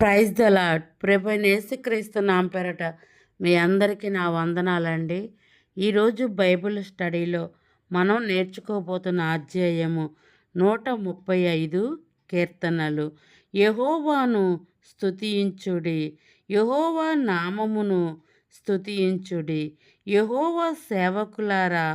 Praise the Lord ప్రభు నేసుక్రీస్తు నామ మీ అందరికీ నా వందనాలండి. ఈరోజు బైబిల్ స్టడీలో మనం నేర్చుకోబోతున్న అధ్యాయము నూట ముప్పై ఐదు కీర్తనలు. యహోవాను స్తుతించుడి యహోవా నామమును స్తుతించుడి యహోవా సేవకులారా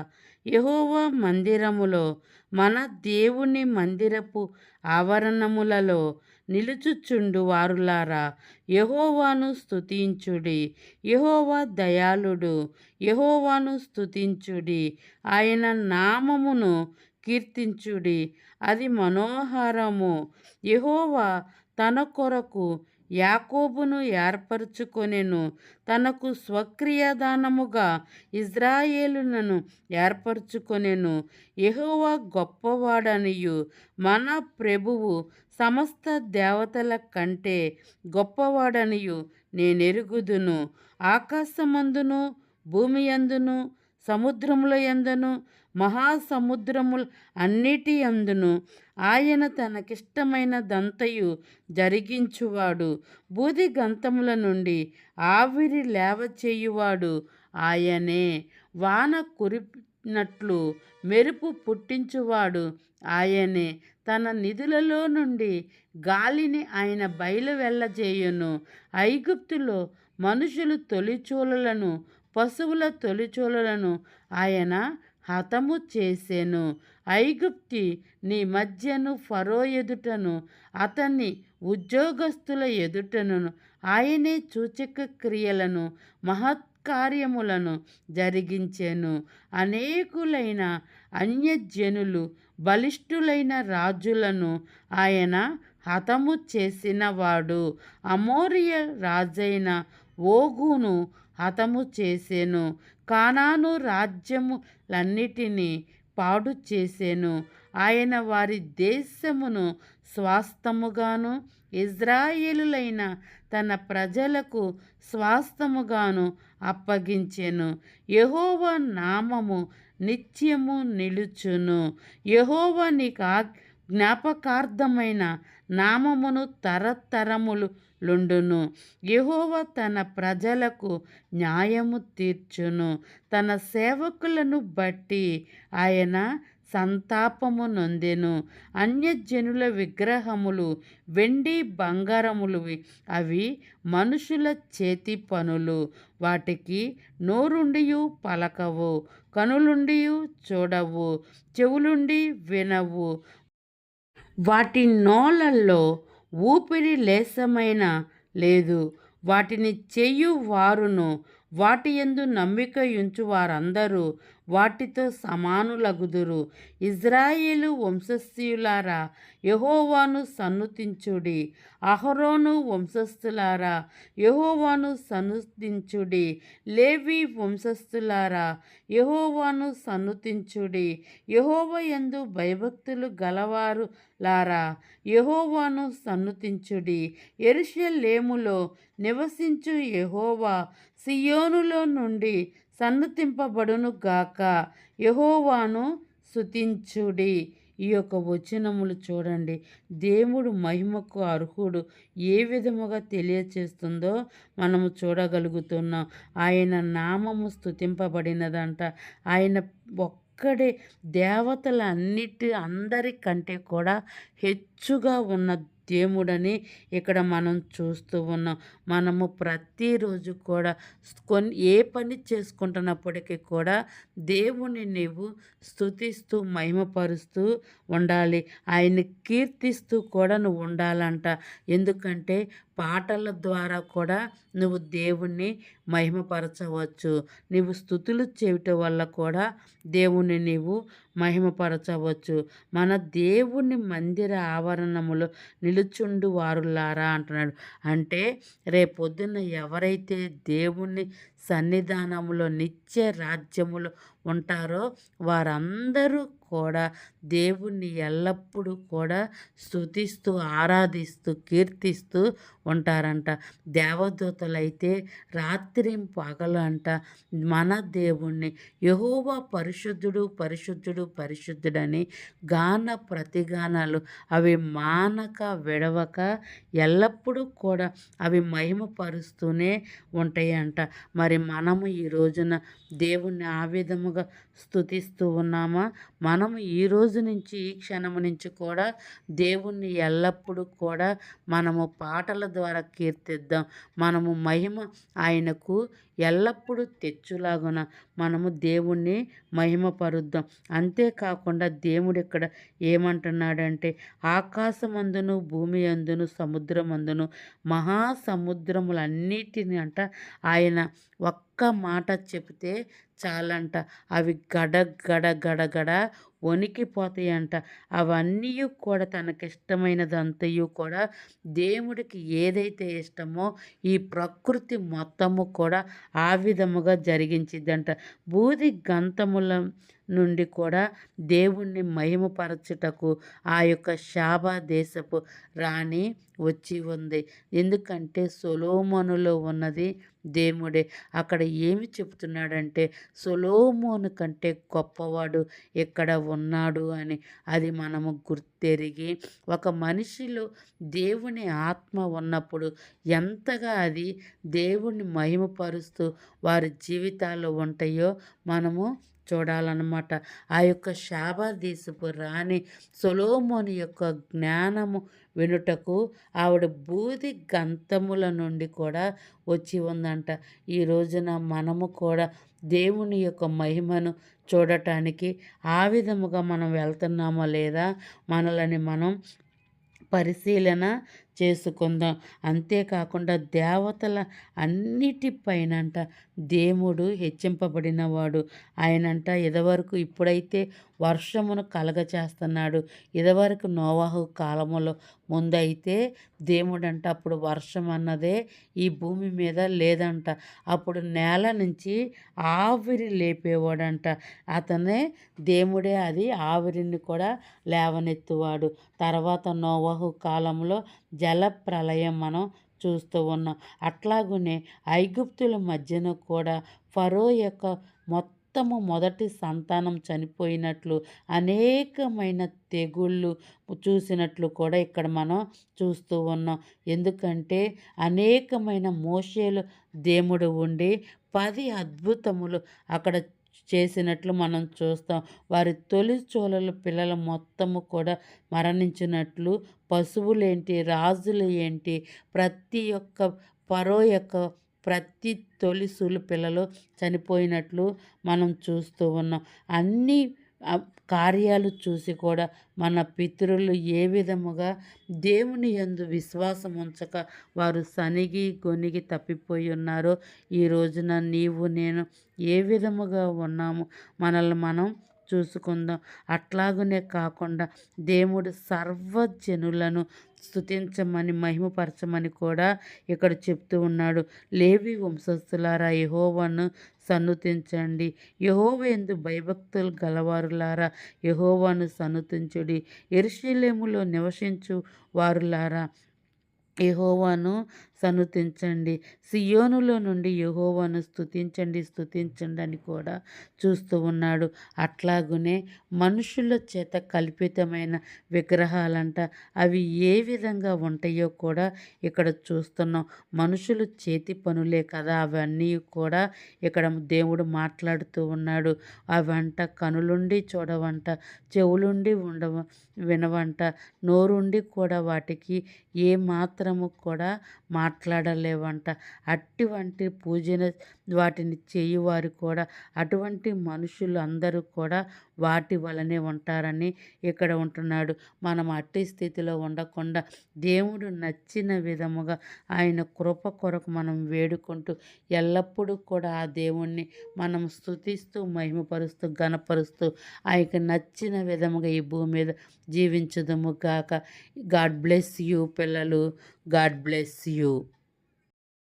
యహోవా మందిరములో మన దేవుని మందిరపు ఆవరణములలో నిలుచుచుండు వారులారా. యహోవాను స్తుతించుడి. యహోవా దయాళుడు. యహోవాను స్తుతించుడి. ఆయన నామమును కీర్తించుడి. అది మనోహరము. యహోవా తన కొరకు యాకోబును ఏర్పరచుకొనెను. తనకు స్వక్రియదానముగా ఇజ్రాయేలులను ఏర్పరచుకొనెను. ఎహోవా గొప్పవాడనియు. మన ప్రభువు సమస్త దేవతల కంటే గొప్పవాడనియు. నేనెరుగుదును. ఆకాశమందును భూమి అందును సముద్రముల యందును మహాసముద్రముల అన్నిటి అందును ఆయన తనకిష్టమైన దంతయు జరిగించువాడు. బూది గంతముల నుండి ఆవిరి లేవచేయువాడు ఆయనే. వాన కురిపినట్లు మెరుపు పుట్టించువాడు ఆయనే. తన నిధులలో నుండి గాలిని ఆయన బయలు వెళ్ళజేయును ఐగుప్తులో మనుషులు తొలిచూలలను పశువుల తొలిచూలలను ఆయన హతము చేసెను. ఐగుప్తి నీ మధ్యను ఫరో ఎదుటను అతన్ని ఉద్యోగస్తుల ఎదుటను ఆయనే సూచక క్రియలను మహత్కార్యములను జరిగించెను. అనేకులైన అన్యజనులు బలిష్ఠులైన రాజులను ఆయన హతము చేసినవాడు. అమోరియ రాజైన ఓగును హతము చేసెను. కానాను రాజ్యములన్నిటినీ పాడు చేసెను. ఆయన వారి దేశమును స్వాస్థముగాను ఇజ్రాయేలులైన తన ప్రజలకు స్వాస్థముగాను అప్పగించెను. యహోవ నామము నిత్యము నిలుచును. యహోవ నీకు జ్ఞాపకార్థమైన నామమును తరతరములు లుండును. యహోవ తన ప్రజలకు న్యాయము తీర్చును. తన సేవకులను బట్టి ఆయన సంతాపము నొందెను. అన్యజనుల విగ్రహములు వెండి బంగారములు అవి మనుషుల చేతి పనులు. వాటికి నోరుండియు పలకవు కనులుండి చూడవు చెవులుండి వినవు. వాటి నోళ్ళల్లో ఊపిరి లేసమైన లేదు. వాటిని చేయు వారును వాటి ఎందు నమ్మిక ఉంచు వారందరూ వాటితో సమానులగుదురు. ఇజ్రాయేలు వంశస్థులారా యహోవాను సన్నుతించుడి. అహరోను వంశస్థులారా యహోవాను సన్నుతించుడి. లేవి వంశస్థులారా యహోవాను సన్నుతించుడి. యహోవ ఎందు భయభక్తులు గలవారు లారా యహోవాను సన్నుతించుడి. ఎరుషలేములో నివసించు యహోవా సియోనులో నుండి సన్నతింపబడును గాక. యహోవాను స్తుతించుడి. ఈ యొక్క వచనములు చూడండి. దేవుడు మహిమకు అర్హుడు. ఏ విధముగా తెలియచేస్తుందో మనము చూడగలుగుతున్నాం. ఆయన నామము స్థుతింపబడినదంట ఆయన ఒక్కడే దేవతలన్నిటి అందరికంటే కూడా హెచ్చుగా ఉన్న దేవుడని ఇక్కడ మనం చూస్తూ ఉన్నాం. మనము ప్రతిరోజు కూడా కొన్ని ఏ పని చేసుకుంటున్నప్పటికీ కూడా దేవుని నీవు స్థుతిస్తూ మహిమపరుస్తూ ఉండాలి. ఆయన్ని కీర్తిస్తూ కూడా నువ్వు ఉండాలంట. ఎందుకంటే పాటల ద్వారా కూడా నువ్వు దేవుణ్ణి మహిమపరచవచ్చు. నీవు స్థుతులు చేయటం వల్ల కూడా దేవుణ్ణి నీవు మహిమపరచవచ్చు. మన దేవుని మందిర ఆవరణములో నిలుచుండు వారులారా అంటున్నాడు. అంటే రేపొద్దున ఎవరైతే దేవుణ్ణి సన్నిధానంలో నిత్య రాజ్యములో ఉంటారో వారందరూ కూడా దేవుణ్ణి ఎల్లప్పుడూ కూడా స్థుతిస్తూ ఆరాధిస్తూ కీర్తిస్తూ ఉంటారంట. దేవదూతలైతే రాత్రి పగలు అంట మన దేవుణ్ణి యహోవా పరిశుద్ధుడు పరిశుద్ధుడు పరిశుద్ధుడని గాన ప్రతిగానాలు అవి మానక విడవక ఎల్లప్పుడూ కూడా అవి మహిమపరుస్తూనే ఉంటాయంట. మరి మనము ఈ రోజున దేవుణ్ణి ఆ విధముగా స్థుతిస్తూ ఉన్నామా? మనము ఈ రోజు నుంచి ఈ క్షణము నుంచి కూడా దేవుణ్ణి ఎల్లప్పుడూ కూడా మనము పాటల ద్వారా కీర్తిద్దాం. మనము మహిమ ఆయనకు ఎల్లప్పుడూ తెచ్చులాగున మనము దేవుణ్ణి మహిమపరుద్దాం. అంతేకాకుండా దేవుడు ఇక్కడ ఏమంటున్నాడంటే ఆకాశమందును భూమి అందును సముద్రమందును మహాసముద్రములన్నిటిని అంట ఆయన ఒక్క మాట చెబితే చాలంట. అవి గడ గడ గడ గడ వణికిపోతాయంట. అవన్నీ కూడా తనకిష్టమైనదంతయు కూడా దేవుడికి ఏదైతే ఇష్టమో ఈ ప్రకృతి మొత్తము కూడా ఆ విధముగా జరిగించిద్దంట. బూది గంతముల నుండి కూడా దేవుణ్ణి మహిమపరచుటకు ఆ యొక్క శాబా దేశపు రాణి వచ్చి ఉంది. ఎందుకంటే సొలోమోనులో ఉన్నది దేవుడే. అక్కడ ఏమి చెప్తున్నాడంటే సొలోమోను కంటే గొప్పవాడు ఇక్కడ ఉన్నాడు? అని. అది మనము గుర్తెరిగి ఒక మనిషిలో దేవుని ఆత్మ ఉన్నప్పుడు ఎంతగా అది దేవుణ్ణి మహిమపరుస్తూ వారి జీవితాల్లో ఉంటాయో మనము చూడాలన్నమాట. ఆ యొక్క శాబాదేశపు రాణి సొలోమోని యొక్క జ్ఞానము వినుటకు ఆవిడ బూది గంతముల నుండి కూడా వచ్చి ఉందంట. ఈ రోజున మనము కూడా దేవుని యొక్క మహిమను చూడటానికి ఆ విధముగా మనం వెళ్తున్నామో లేదా? మనలని మనం పరిశీలన చేసుకుందాం. అంతేకాకుండా దేవతల అన్నిటిపైనంట దేవుడు హెచ్చింపబడినవాడు. ఆయనంట ఇదివరకు ఇప్పుడైతే వర్షమును కలగచేస్తున్నాడు. ఇదివరకు నోవాహు కాలములో ముందైతే దేవుడంట అప్పుడు వర్షం అన్నదే ఈ భూమి మీద లేదంట. అప్పుడు నేల నుంచి ఆవిరి లేపేవాడంట. అతనే దేవుడే అది ఆవిరిని కూడా లేవనెత్తువాడు. తర్వాత నోవాహు కాలంలో జల ప్రళయం మనం చూస్తూ ఉన్నాం. అట్లాగునే ఐగుప్తుల మధ్యన కూడా ఫరో యొక్క మొత్తం మొత్తము మొదటి సంతానం చనిపోయినట్లు అనేకమైన తెగుళ్ళు చూసినట్లు కూడా ఇక్కడ మనం చూస్తూ ఉన్నాం. ఎందుకంటే అనేకమైన మోషేలు దేవుడు ఉండి పది అద్భుతములు అక్కడ చేసినట్లు మనం చూస్తాం. వారి తొలి చోళల పిల్లల మొత్తము కూడా మరణించినట్లు పశువులేంటి రాజులు ఏంటి ప్రతి ఒక్క పరో యొక్క ప్రతి తొలిసులు పిల్లలు చనిపోయినట్లు మనం చూస్తూ ఉన్నాం. అన్నీ కార్యాలు చూసి కూడా మన పితరులు ఏ విధముగా దేవుని యందు విశ్వాసం ఉంచక వారు సనిగి గొనిగి తప్పిపోయి ఉన్నారో ఈ రోజున నీవు నేను ఏ విధముగా ఉన్నాము? మనల్ని మనం చూసుకుందాం. అట్లాగనే కాకుండా దేవుడు సర్వజనులను స్థుతించమని మహిమపరచమని కూడా ఇక్కడ చెప్తూ ఉన్నాడు. లేవి వంశస్థులారా యహోవాను సన్నుతించండి. యహోవ ఎందు భయభక్తులు గలవారులారా యహోవాను సన్నుతించుడి. ఎరుశలేములో నివసించు వారులారా యహోవాను సనుతించండి. సియోనులో నుండి యహోవాను స్థుతించండి స్థుతించండి అని కూడా చూస్తూ ఉన్నాడు. అట్లాగునే మనుషుల చేత కల్పితమైన విగ్రహాలంట. అవి ఏ విధంగా ఉంటాయో కూడా ఇక్కడ చూస్తున్నాం. మనుషులు చేతి పనులే కదా అవన్నీ కూడా ఇక్కడ దేవుడు మాట్లాడుతూ ఉన్నాడు. అవంట కనులుండి చూడవంట చెవులుండి ఉండవ వినవంట నోరుండి కూడా వాటికి ఏ మాత్రము కూడా మా మాట్లాడలేవంట. అటువంటి పూజన వాటిని చేయువారు కూడా అటువంటి మనుషులు అందరూ కూడా వాటి వలనే ఉంటారని ఇక్కడ ఉంటున్నాడు. మనం అట్టి స్థితిలో ఉండకుండా దేవుడు నచ్చిన విధముగా ఆయన కృప కొరకు మనం వేడుకుంటూ ఎల్లప్పుడూ కూడా ఆ దేవుణ్ణి మనం స్థుతిస్తూ మహిమపరుస్తూ గనపరుస్తూ ఆయనకు నచ్చిన విధముగా ఈ భూమి మీద జీవించదము గాక. గాడ్ బ్లెస్ యూ పిల్లలు. God bless you.